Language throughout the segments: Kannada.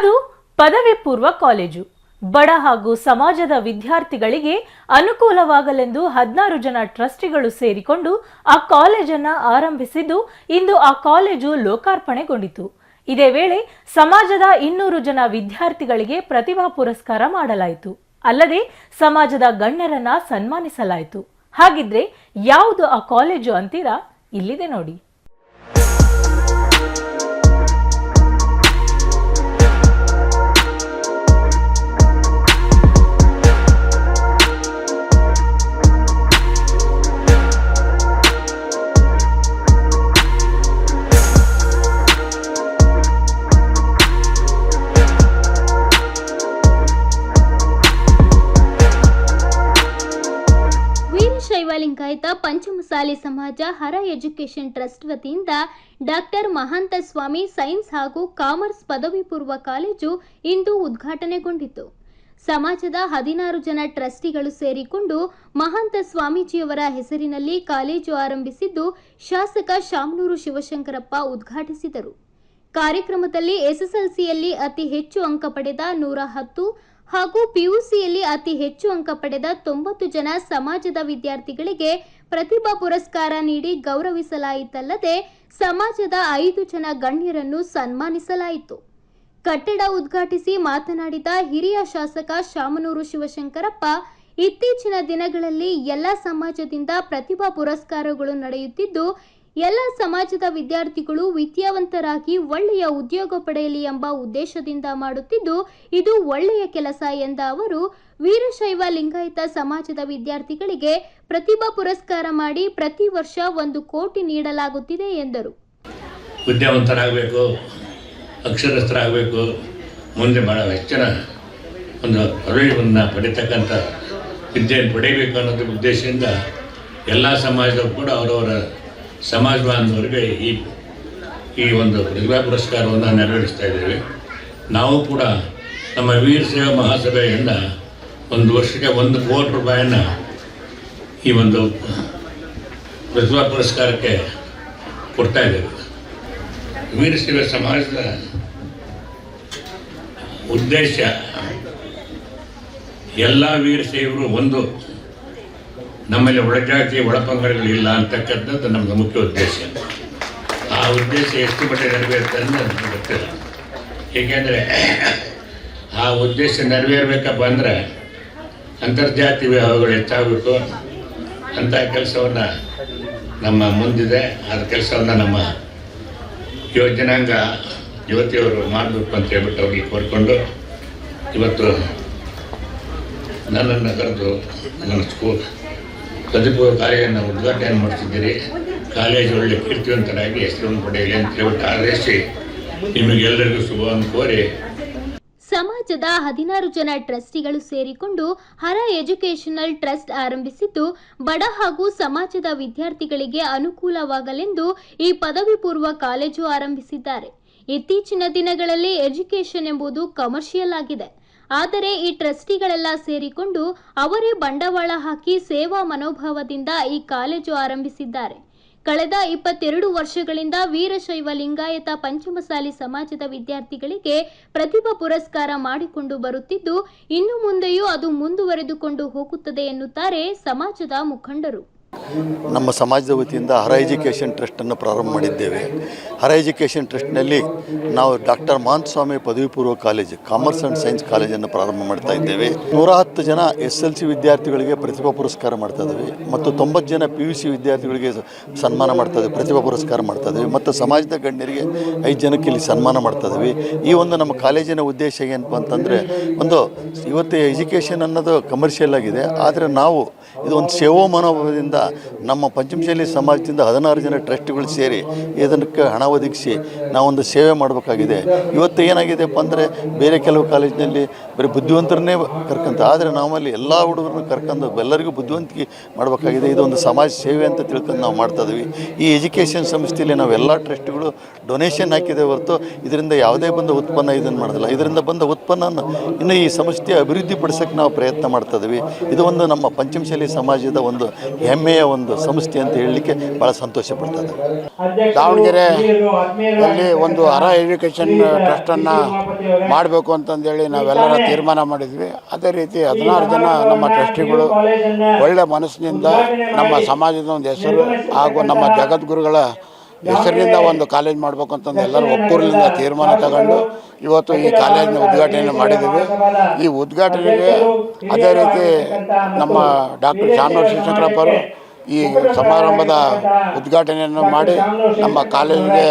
ಅದು ಪದವಿ ಪೂರ್ವ ಕಾಲೇಜು. ಬಡ ಹಾಗೂ ಸಮಾಜದ ವಿದ್ಯಾರ್ಥಿಗಳಿಗೆ ಅನುಕೂಲವಾಗಲೆಂದು ಹದಿನಾರು ಜನ ಟ್ರಸ್ಟಿಗಳು ಸೇರಿಕೊಂಡು ಆ ಕಾಲೇಜನ್ನ ಆರಂಭಿಸಿದ್ದು ಇಂದು ಆ ಕಾಲೇಜು ಲೋಕಾರ್ಪಣೆಗೊಂಡಿತು. ಇದೇ ವೇಳೆ ಸಮಾಜದ ಇನ್ನೂರು ಜನ ವಿದ್ಯಾರ್ಥಿಗಳಿಗೆ ಪ್ರತಿಭಾ ಪುರಸ್ಕಾರ ಮಾಡಲಾಯಿತು. ಅಲ್ಲದೆ ಸಮಾಜದ ಗಣ್ಯರನ್ನ ಸನ್ಮಾನಿಸಲಾಯಿತು. ಹಾಗಿದ್ರೆ ಯಾವುದು ಆ ಕಾಲೇಜು ಅಂತೀರಾ? ಇಲ್ಲಿದೆ ನೋಡಿ. ಲಿಂಗಾಯತ ಪಂಚಮಸಾಲಿ ಸಮಾಜ ಹರ ಎಜುಕೇಷನ್ ಟ್ರಸ್ಟ್ ವತಿಯಿಂದ ಡಾಕ್ಟರ್ ಮಹಾಂತ ಸ್ವಾಮಿ ಸೈನ್ಸ್ ಹಾಗೂ ಕಾಮರ್ಸ್ ಪದವಿ ಪೂರ್ವ ಕಾಲೇಜು ಇಂದು ಉದ್ಘಾಟನೆಗೊಂಡಿತು. ಸಮಾಜದ ಹದಿನಾರು ಜನ ಟ್ರಸ್ಟಿಗಳು ಸೇರಿಕೊಂಡು ಮಹಾಂತ ಸ್ವಾಮೀಜಿಯವರ ಹೆಸರಿನಲ್ಲಿ ಕಾಲೇಜು ಆರಂಭಿಸಿದ್ದು ಶಾಸಕ ಶಾಮನೂರು ಶಿವಶಂಕರಪ್ಪ ಉದ್ಘಾಟಿಸಿದರು. ಕಾರ್ಯಕ್ರಮದಲ್ಲಿ ಎಸ್ಎಸ್ಎಲ್ಸಿಯಲ್ಲಿ ಅತಿ ಹೆಚ್ಚು ಅಂಕ ಪಡೆದ ನೂರ ಹತ್ತು ಹಾಗೂ ಪಿಯುಸಿಯಲ್ಲಿ ಅತಿ ಹೆಚ್ಚು ಅಂಕ ಪಡೆದ ತೊಂಬತ್ತು ಜನ ಸಮಾಜದ ವಿದ್ಯಾರ್ಥಿಗಳಿಗೆ ಪ್ರತಿಭಾ ಪುರಸ್ಕಾರ ನೀಡಿ ಗೌರವಿಸಲಾಯಿತಲ್ಲದೆ ಸಮಾಜದ ಐದು ಜನ ಗಣ್ಯರನ್ನು ಸನ್ಮಾನಿಸಲಾಯಿತು. ಕಟ್ಟಡ ಉದ್ಘಾಟಿಸಿ ಮಾತನಾಡಿದ ಹಿರಿಯ ಶಾಸಕ ಶಾಮನೂರು ಶಿವಶಂಕರಪ್ಪ, ಇತ್ತೀಚಿನ ದಿನಗಳಲ್ಲಿ ಎಲ್ಲ ಸಮಾಜದಿಂದ ಪ್ರತಿಭಾ ಪುರಸ್ಕಾರಗಳು ನಡೆಯುತ್ತಿದ್ದು ಎಲ್ಲ ಸಮಾಜದ ವಿದ್ಯಾರ್ಥಿಗಳು ವಿದ್ಯಾವಂತರಾಗಿ ಒಳ್ಳೆಯ ಉದ್ಯೋಗ ಪಡೆಯಲಿ ಎಂಬ ಉದ್ದೇಶದಿಂದ ಮಾಡುತ್ತಿದ್ದು, ಇದು ಒಳ್ಳೆಯ ಕೆಲಸ ಎಂದ ಅವರು, ವೀರಶೈವ ಲಿಂಗಾಯತ ಸಮಾಜದ ವಿದ್ಯಾರ್ಥಿಗಳಿಗೆ ಪ್ರತಿಭಾ ಪುರಸ್ಕಾರ ಮಾಡಿ ಪ್ರತಿ ವರ್ಷ ಒಂದು ಕೋಟಿ ನೀಡಲಾಗುತ್ತಿದೆ ಎಂದರು. ವಿದ್ಯಾವಂತರಾಗಬೇಕು, ಅಕ್ಷರಸ್ಥರಾಗಬೇಕು, ಮುಂದೆ ಬಹಳ ಹೆಚ್ಚಿನ ಒಂದು ಪದವಿಯನ್ನು ಪಡಿತಕ್ಕಂಥ ವಿದ್ಯೆಯನ್ನು ಪಡೆಯಬೇಕು ಅನ್ನೋದ್ರ ಉದ್ದೇಶದಿಂದ ಎಲ್ಲ ಸಮಾಜದವರು ಕೂಡ ಅವರವರ ಸಮಾಜ ಬಾಂಧವರಿಗೆ ಈ ಈ ಒಂದು ಪ್ರತಿಭಾ ಪುರಸ್ಕಾರವನ್ನು ನೆರವೇರಿಸ್ತಾ ಇದ್ದೇವೆ. ನಾವು ಕೂಡ ನಮ್ಮ ವೀರ ಸೇವಾ ಮಹಾಸಭೆಯಿಂದ ಒಂದು ವರ್ಷಕ್ಕೆ ಒಂದು ಕೋಟಿ ರೂಪಾಯಿಯನ್ನು ಈ ಒಂದು ಪ್ರತಿಭಾ ಪುರಸ್ಕಾರಕ್ಕೆ ಕೊಡ್ತಾ ಇದ್ದೇವೆ. ವೀರ ಸೇವೆ ಸಮಾಜದ ಉದ್ದೇಶ ಎಲ್ಲ ವೀರಶೈವರು ಒಂದು ನಮ್ಮಲ್ಲಿ ಒಳಜಾತಿ ಒಳಪಂಗಡಗಳಿಲ್ಲ ಅಂತಕ್ಕಂಥದ್ದು ನಮ್ಮದು ಮುಖ್ಯ ಉದ್ದೇಶ. ಆ ಉದ್ದೇಶ ಎಷ್ಟು ಮಟ್ಟಿಗೆ ನೆರವೇರುತ್ತೆ ಅಂತ ನಮ್ಗೆ ಗೊತ್ತಿಲ್ಲ. ಏಕೆಂದರೆ ಆ ಉದ್ದೇಶ ನೆರವೇರಬೇಕಪ್ಪ ಅಂದರೆ ಅಂತರ್ಜಾತಿ ವಿವಾಹಗಳು ಹೆಚ್ಚಾಗಬೇಕು. ಅಂಥ ಕೆಲಸವನ್ನು ನಮ್ಮ ಮುಂದಿದೆ. ಆ ಕೆಲಸವನ್ನು ನಮ್ಮ ಯುವಜನಾಂಗ ಯುವತಿಯವರು ಮಾಡಬೇಕು ಅಂತ ಹೇಳ್ಬಿಟ್ಟು ಅವ್ರಿಗೆ ಕೋರಿಕೊಂಡು ಇವತ್ತು ನನ್ನನ್ನು ಕರೆದು ನನ್ನ ಸ್ಕೂಲ್ ಪದವಿಪೂರ್ವ ಕಾರ್ಯವನ್ನು ಉದ್ಘಾಟನೆ ಮಾಡ್ತಿದ್ದೀರಿ. ಕಾಲೇಜು ಒಳ್ಳೆ ಕೀರ್ತಿವಂತರಾಗಿ ಹೆಸರನ್ನು ಪಡೆಯಲಿ ಅಂತ ಹೇಳ್ಬಿಟ್ಟು ಆಗ್ರಹಿಸಿ ನಿಮಗೆಲ್ಲರಿಗೂ ಶುಭವನ್ನು ಕೋರಿ. ಸಮಾಜದ ಹದಿನಾರು ಜನ ಟ್ರಸ್ಟಿಗಳು ಸೇರಿಕೊಂಡು ಹರ ಎಜುಕೇಶನಲ್ ಟ್ರಸ್ಟ್ ಆರಂಭಿಸಿದ್ದು, ಬಡ ಹಾಗೂ ಸಮಾಜದ ವಿದ್ಯಾರ್ಥಿಗಳಿಗೆ ಅನುಕೂಲವಾಗಲೆಂದು ಈ ಪದವಿ ಪೂರ್ವ ಕಾಲೇಜು ಆರಂಭಿಸಿದ್ದಾರೆ. ಇತ್ತೀಚಿನ ದಿನಗಳಲ್ಲಿ ಎಜುಕೇಶನ್ ಎಂಬುದು ಕಮರ್ಷಿಯಲ್ ಆಗಿದೆ. ಆದರೆ ಈ ಟ್ರಸ್ಟಿಗಳೆಲ್ಲ ಸೇರಿಕೊಂಡು ಅವರೇ ಬಂಡವಾಳ ಹಾಕಿ ಸೇವಾ ಮನೋಭಾವದಿಂದ ಈ ಕಾಲೇಜು ಆರಂಭಿಸಿದ್ದಾರೆ. ಕಳೆದ ಇಪ್ಪತ್ತೆರಡು ವರ್ಷಗಳಿಂದ ವೀರಶೈವ ಲಿಂಗಾಯತ ಪಂಚಮಸಾಲಿ ಸಮಾಜದ ವಿದ್ಯಾರ್ಥಿಗಳಿಗೆ ಪ್ರತಿಭಾ ಪುರಸ್ಕಾರ ಮಾಡಿಕೊಂಡು ಬರುತ್ತಿದ್ದು, ಇನ್ನು ಮುಂದೆಯೂ ಅದು ಮುಂದುವರೆದುಕೊಂಡು ಹೋಗುತ್ತದೆ ಎನ್ನುತ್ತಾರೆ ಸಮಾಜದ ಮುಖಂಡರು. ನಮ್ಮ ಸಮಾಜದ ವತಿಯಿಂದ ಹರ ಎಜುಕೇಷನ್ ಟ್ರಸ್ಟನ್ನು ಪ್ರಾರಂಭ ಮಾಡಿದ್ದೇವೆ. ಹರ ಎಜುಕೇಷನ್ ಟ್ರಸ್ಟ್ನಲ್ಲಿ ನಾವು ಡಾಕ್ಟರ್ ಮಹಂತಸ್ವಾಮಿ ಪದವಿ ಪೂರ್ವ ಕಾಲೇಜ್ ಕಾಮರ್ಸ್ ಆ್ಯಂಡ್ ಸೈನ್ಸ್ ಕಾಲೇಜನ್ನು ಪ್ರಾರಂಭ ಮಾಡ್ತಾ ಇದ್ದೇವೆ. ನೂರ ಹತ್ತು ಜನ ಎಸ್ ಎಲ್ ಸಿ ವಿದ್ಯಾರ್ಥಿಗಳಿಗೆ ಪ್ರತಿಭಾ ಪುರಸ್ಕಾರ ಮಾಡ್ತಾ ಇದ್ದೀವಿ ಮತ್ತು ತೊಂಬತ್ತು ಜನ ಪಿ ಯು ಸಿ ವಿದ್ಯಾರ್ಥಿಗಳಿಗೆ ಸನ್ಮಾನ ಮಾಡ್ತಾ ಇದ್ದೀವಿ, ಪ್ರತಿಭಾ ಪುರಸ್ಕಾರ ಮಾಡ್ತಾ ಇದ್ದೀವಿ ಮತ್ತು ಸಮಾಜದ ಗಣ್ಯರಿಗೆ ಐದು ಜನಕ್ಕೆ ಇಲ್ಲಿ ಸನ್ಮಾನ ಮಾಡ್ತಾ ಇದ್ದೀವಿ. ಈ ಒಂದು ನಮ್ಮ ಕಾಲೇಜಿನ ಉದ್ದೇಶ ಏನಪ್ಪ ಅಂತಂದರೆ ಒಂದು ಇವತ್ತು ಎಜುಕೇಷನ್ ಅನ್ನೋದು ಕಮರ್ಷಿಯಲ್ ಆಗಿದೆ, ಆದರೆ ನಾವು ಇದು ಒಂದು ಸೇವಾ ಮನೋಭಾವದಿಂದ ನಮ್ಮ ಪಂಚಮಶೈಲಿ ಸಮಾಜದಿಂದ ಹದಿನಾರು ಜನ ಟ್ರಸ್ಟ್ಗಳು ಸೇರಿ ಇದಕ್ಕೆ ಹಣ ಒದಗಿಸಿ ನಾವೊಂದು ಸೇವೆ ಮಾಡಬೇಕಾಗಿದೆ. ಇವತ್ತು ಏನಾಗಿದೆಪ್ಪ ಅಂದರೆ ಬೇರೆ ಕೆಲವು ಕಾಲೇಜಿನಲ್ಲಿ ಬರೀ ಬುದ್ಧಿವಂತರನ್ನೇ ಕರ್ಕಂತ ಆದರೆ ನಾವಲ್ಲಿ ಎಲ್ಲ ಹುಡುಗರನ್ನು ಕರ್ಕೊಂಡು ಎಲ್ಲರಿಗೂ ಬುದ್ಧಿವಂತಿಕೆ ಮಾಡಬೇಕಾಗಿದೆ. ಒಂದು ಸಮಾಜ ಸೇವೆ ಅಂತ ತಿಳ್ಕೊಂಡು ನಾವು ಮಾಡ್ತಾ ಇದ್ದೀವಿ. ಈ ಎಜುಕೇಷನ್ ಸಂಸ್ಥೆಯಲ್ಲಿ ನಾವೆಲ್ಲ ಎಲ್ಲ ಟ್ರಸ್ಟ್ಗಳು ಡೊನೇಷನ್ ಹಾಕಿದೆ ಹೊರತು ಇದರಿಂದ ಯಾವುದೇ ಬಂದ ಉತ್ಪನ್ನ ಇದನ್ನು ಮಾಡೋದಿಲ್ಲ. ಇದರಿಂದ ಬಂದ ಉತ್ಪನ್ನ ಇನ್ನು ಈ ಸಂಸ್ಥೆ ಅಭಿವೃದ್ಧಿ ಪಡಿಸೋಕ್ಕೆ ನಾವು ಪ್ರಯತ್ನ ಮಾಡ್ತಾ ಇದ್ದೀವಿ. ಇದು ಒಂದು ನಮ್ಮ ಪಂಚಮಶಾಲಿ ಸಮಾಜದ ಒಂದು ಹೆಮ್ಮೆಯ ಒಂದು ಸಂಸ್ಥೆ ಅಂತ ಹೇಳಲಿಕ್ಕೆ ಭಾಳ ಸಂತೋಷ ಪಡ್ತದೆ ದಾವಣಗೆರೆಯಲ್ಲಿ ಒಂದು ಹರ ಎಜುಕೇಷನ್ ಟ್ರಸ್ಟನ್ನು ಮಾಡಬೇಕು ಅಂತಂದೇಳಿ ನಾವೆಲ್ಲರ ತೀರ್ಮಾನ ಮಾಡಿದ್ವಿ. ಅದೇ ರೀತಿ ಹದಿನಾರು ಜನ ನಮ್ಮ ಟ್ರಸ್ಟಿಗಳು ಒಳ್ಳೆ ಮನಸ್ಸಿನಿಂದ ನಮ್ಮ ಸಮಾಜದ ಒಂದು ಹೆಸರು ಹಾಗೂ ನಮ್ಮ ಜಗದ್ಗುರುಗಳ ಹೆಸರಿನಿಂದ ಒಂದು ಕಾಲೇಜ್ ಮಾಡಬೇಕು ಅಂತಂದು ಎಲ್ಲರೂ ಒಕ್ಕೂರಿನಿಂದ ತೀರ್ಮಾನ ತಗೊಂಡು ಇವತ್ತು ಈ ಕಾಲೇಜಿನ ಉದ್ಘಾಟನೆ ಮಾಡಿದ್ದೀವಿ. ಈ ಉದ್ಘಾಟನೆಗೆ ಅದೇ ರೀತಿ ನಮ್ಮ ಡಾಕ್ಟರ್ ಶಾನೂರ್ ಶಿವಶಂಕರಪ್ಪ ಅವರು ಈ ಸಮಾರಂಭದ ಉದ್ಘಾಟನೆಯನ್ನು ಮಾಡಿ ನಮ್ಮ ಕಾಲೇಜಿಗೆ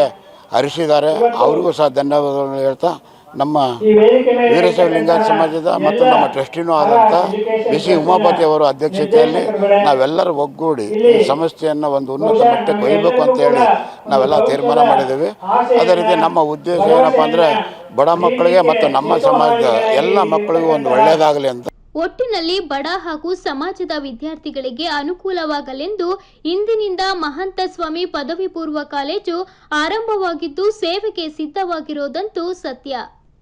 ಹರಿಸಿದ್ದಾರೆ. ಅವರಿಗೂ ಸಹ ಧನ್ಯವಾದಗಳನ್ನು ಹೇಳ್ತಾ ನಮ್ಮ ವೀರಶೈವ ಲಿಂಗಾಯತ ಸಮಾಜದ ಮತ್ತು ನಮ್ಮ ಟ್ರಸ್ಟಿನೂ ಆದಂಥ ಬಿ ಸಿ. ಉಮಾಪತಿ ಅವರ ಅಧ್ಯಕ್ಷತೆಯಲ್ಲಿ ನಾವೆಲ್ಲರೂ ಒಗ್ಗೂಡಿ ಈ ಸಮಸ್ಯೆಯನ್ನು ಒಂದು ಉನ್ನತ ಮಟ್ಟಕ್ಕೆ ಒಯ್ಯಬೇಕು ಅಂತ ಹೇಳಿ ನಾವೆಲ್ಲ ತೀರ್ಮಾನ ಮಾಡಿದ್ದೀವಿ. ಅದೇ ರೀತಿ ನಮ್ಮ ಉದ್ದೇಶ ಏನಪ್ಪ ಅಂದರೆ ಬಡ ಮಕ್ಕಳಿಗೆ ಮತ್ತು ನಮ್ಮ ಸಮಾಜದ ಎಲ್ಲ ಮಕ್ಕಳಿಗೂ ಒಂದು ಒಳ್ಳೆಯದಾಗಲಿ ಅಂತ ಒಟ್ಟಿನಲ್ಲಿ ಬಡ ಹಾಗೂ ಸಮಾಜದ ವಿದ್ಯಾರ್ಥಿಗಳಿಗೆ ಅನುಕೂಲವಾಗಲೆಂದು ಇಂದಿನಿಂದ ಮಹಂತ ಸ್ವಾಮಿ ಪದವಿ ಪೂರ್ವ ಕಾಲೇಜು ಆರಂಭವಾಗಿದ್ದು ಸೇವೆಗೆ ಸಿದ್ಧವಾಗಿರೋದಂತೂ ಸತ್ಯ.